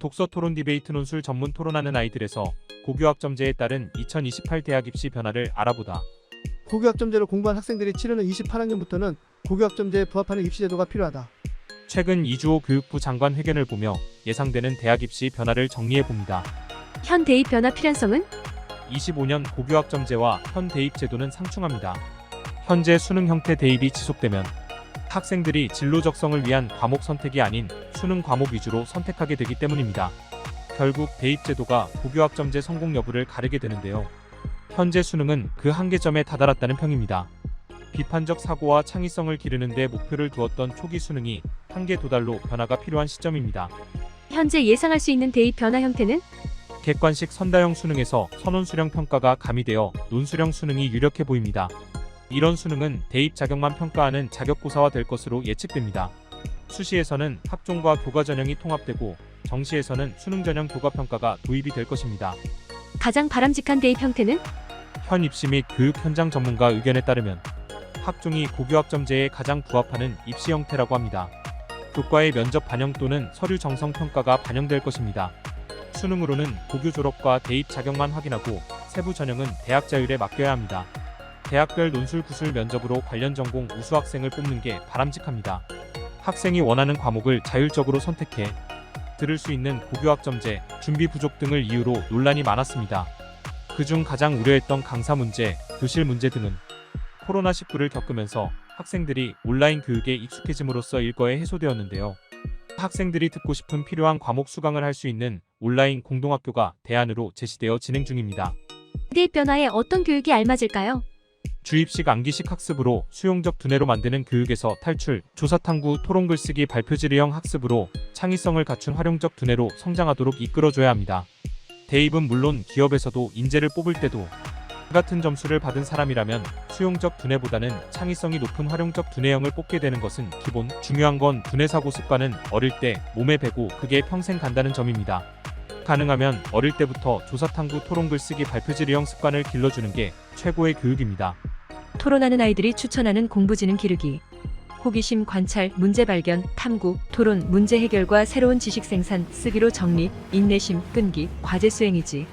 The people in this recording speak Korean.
독서 토론 디베이트 논술 전문 토론하는 아이들에서 고교학점제에 따른 2028 대학 입시 변화를 알아보다. 고교학점제로 공부한 학생들이 치르는 28학년부터는 고교학점제에 부합하는 입시제도가 필요하다. 최근 이주호 교육부 장관 회견을 보며 예상되는 대학 입시 변화를 정리해 봅니다. 현 대입 변화 필연성은 25년 고교학점제와 현 대입 제도는 상충합니다. 현재 수능 형태 대입이 지속되면 학생들이 진로 적성을 위한 과목 선택이 아닌 수능 과목 위주로 선택하게 되기 때문입니다. 결국 대입 제도가 고교학점제 성공 여부를 가르게 되는데요. 현재 수능은 그 한계점에 다다랐다는 평입니다. 비판적 사고와 창의성을 기르는 데 목표를 두었던 초기 수능이 한계 도달로 변화가 필요한 시점입니다. 현재 예상할 수 있는 대입 변화 형태는 객관식 선다형 수능에서 선원 수령 평가가 가미되어 논수령 수능이 유력해 보입니다. 이런 수능은 대입 자격만 평가하는 자격고사화 될 것으로 예측됩니다. 수시에서는 학종과 교과 전형이 통합되고 정시에서는 수능 전형 교과 평가가 도입이 될 것입니다. 가장 바람직한 대입 형태는 현 입시 및 교육 현장 전문가 의견에 따르면 학종이 고교학점제에 가장 부합하는 입시 형태라고 합니다. 교과의 면접 반영 또는 서류 정성 평가가 반영될 것입니다. 수능으로는 고교 졸업과 대입 자격만 확인하고 세부 전형은 대학 자율에 맡겨야 합니다. 대학별 논술 구술 면접으로 관련 전공 우수 학생을 뽑는 게 바람직합니다. 학생이 원하는 과목을 자율적으로 선택해 들을 수 있는 고교학점제, 준비 부족 등을 이유로 논란이 많았습니다. 그중 가장 우려했던 강사 문제, 교실 문제 등은 코로나19를 겪으면서 학생들이 온라인 교육에 익숙해짐으로써 일거에 해소되었는데요. 학생들이 듣고 싶은 필요한 과목 수강을 할 수 있는 온라인 공동학교가 대안으로 제시되어 진행 중입니다. 대입 변화에 어떤 교육이 알맞을까요? 주입식 암기식 학습으로 수용적 두뇌로 만드는 교육에서 탈출, 조사탐구, 토론 글쓰기 발표지리형 학습으로 창의성을 갖춘 활용적 두뇌로 성장하도록 이끌어줘야 합니다. 대입은 물론 기업에서도 인재를 뽑을 때도 같은 점수를 받은 사람이라면 수용적 두뇌보다는 창의성이 높은 활용적 두뇌형을 뽑게 되는 것은 기본. 중요한 건 두뇌 사고 습관은 어릴 때 몸에 배고 그게 평생 간다는 점입니다. 가능하면 어릴 때부터 조사탐구, 토론 글쓰기 발표지리형 습관을 길러주는 게 최고의 교육입니다. 토론하는 아이들이 추천하는 공부지능 기르기. 호기심 관찰, 문제 발견, 탐구, 토론, 문제 해결과 새로운 지식 생산, 쓰기로 정리, 인내심, 끈기, 과제 수행이지.